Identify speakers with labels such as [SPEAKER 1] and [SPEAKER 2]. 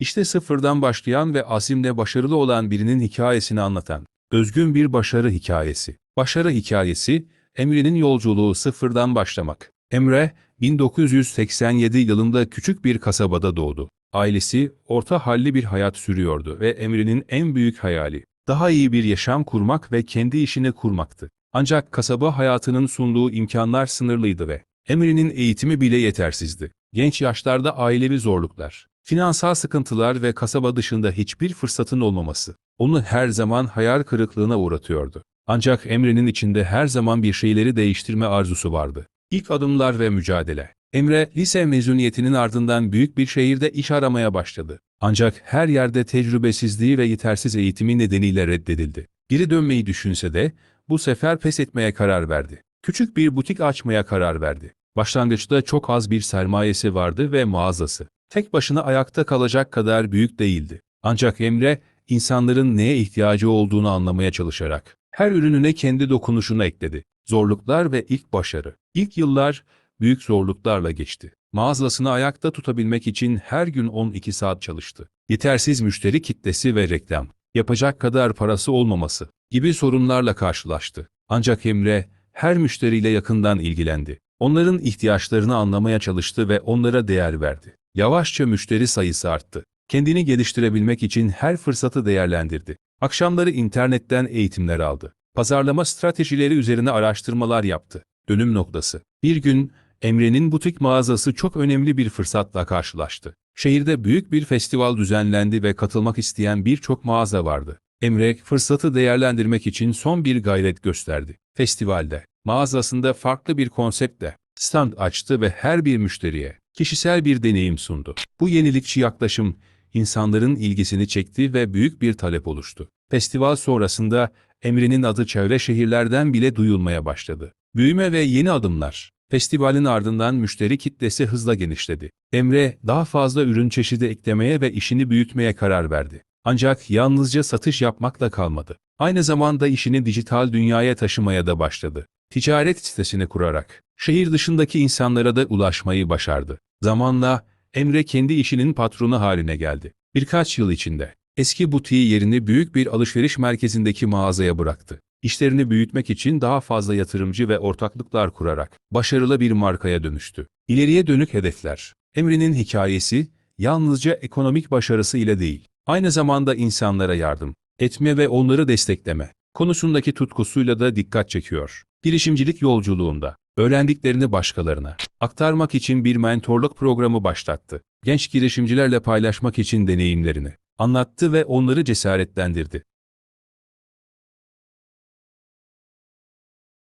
[SPEAKER 1] İşte sıfırdan başlayan ve azimle başarılı olan birinin hikayesini anlatan özgün bir başarı hikayesi. Başarı hikayesi, Emre'nin yolculuğu sıfırdan başlamak. Emre, 1987 yılında küçük bir kasabada doğdu. Ailesi orta halli bir hayat sürüyordu ve Emre'nin en büyük hayali daha iyi bir yaşam kurmak ve kendi işini kurmaktı. Ancak kasaba hayatının sunduğu imkanlar sınırlıydı ve Emre'nin eğitimi bile yetersizdi. Genç yaşlarda ailevi zorluklar, finansal sıkıntılar ve kasaba dışında hiçbir fırsatın olmaması onu her zaman hayal kırıklığına uğratıyordu. Ancak Emre'nin içinde her zaman bir şeyleri değiştirme arzusu vardı. İlk adımlar ve mücadele. Emre, lise mezuniyetinin ardından büyük bir şehirde iş aramaya başladı. Ancak her yerde tecrübesizliği ve yetersiz eğitimi nedeniyle reddedildi. Geri dönmeyi düşünse de bu sefer pes etmeye karar verdi. Küçük bir butik açmaya karar verdi. Başlangıçta çok az bir sermayesi vardı ve mağazası. Tek başına ayakta kalacak kadar büyük değildi. Ancak Emre, insanların neye ihtiyacı olduğunu anlamaya çalışarak her ürününe kendi dokunuşunu ekledi. Zorluklar ve ilk başarı. İlk yıllar büyük zorluklarla geçti. Mağazasını ayakta tutabilmek için her gün 12 saat çalıştı. Yetersiz müşteri kitlesi ve reklam, yapacak kadar parası olmaması gibi sorunlarla karşılaştı. Ancak Emre her müşteriyle yakından ilgilendi. Onların ihtiyaçlarını anlamaya çalıştı ve onlara değer verdi. Yavaşça müşteri sayısı arttı. Kendini geliştirebilmek için her fırsatı değerlendirdi. Akşamları internetten eğitimler aldı. Pazarlama stratejileri üzerine araştırmalar yaptı. Dönüm noktası. Bir gün Emre'nin butik mağazası çok önemli bir fırsatla karşılaştı. Şehirde büyük bir festival düzenlendi ve katılmak isteyen birçok mağaza vardı. Emre fırsatı değerlendirmek için son bir gayret gösterdi. Festivalde, mağazasında farklı bir konseptle stand açtı ve her bir müşteriye kişisel bir deneyim sundu. Bu yenilikçi yaklaşım insanların ilgisini çekti ve büyük bir talep oluştu. Festival sonrasında Emre'nin adı çevre şehirlerden bile duyulmaya başladı. Büyüme ve yeni adımlar. Festivalin ardından müşteri kitlesi hızla genişledi. Emre daha fazla ürün çeşidi eklemeye ve işini büyütmeye karar verdi. Ancak yalnızca satış yapmakla kalmadı. Aynı zamanda işini dijital dünyaya taşımaya da başladı. Ticaret sitesini kurarak şehir dışındaki insanlara da ulaşmayı başardı. Zamanla Emre kendi işinin patronu haline geldi. Birkaç yıl içinde eski butiği yerini büyük bir alışveriş merkezindeki mağazaya bıraktı. İşlerini büyütmek için daha fazla yatırımcı ve ortaklıklar kurarak başarılı bir markaya dönüştü. İleriye dönük hedefler. Emre'nin hikayesi yalnızca ekonomik başarısı ile değil, aynı zamanda insanlara yardım etme ve onları destekleme konusundaki tutkusuyla da dikkat çekiyor. Girişimcilik yolculuğunda öğrendiklerini başkalarına aktarmak için bir mentorluk programı başlattı. Genç girişimcilerle paylaşmak için deneyimlerini anlattı ve onları cesaretlendirdi.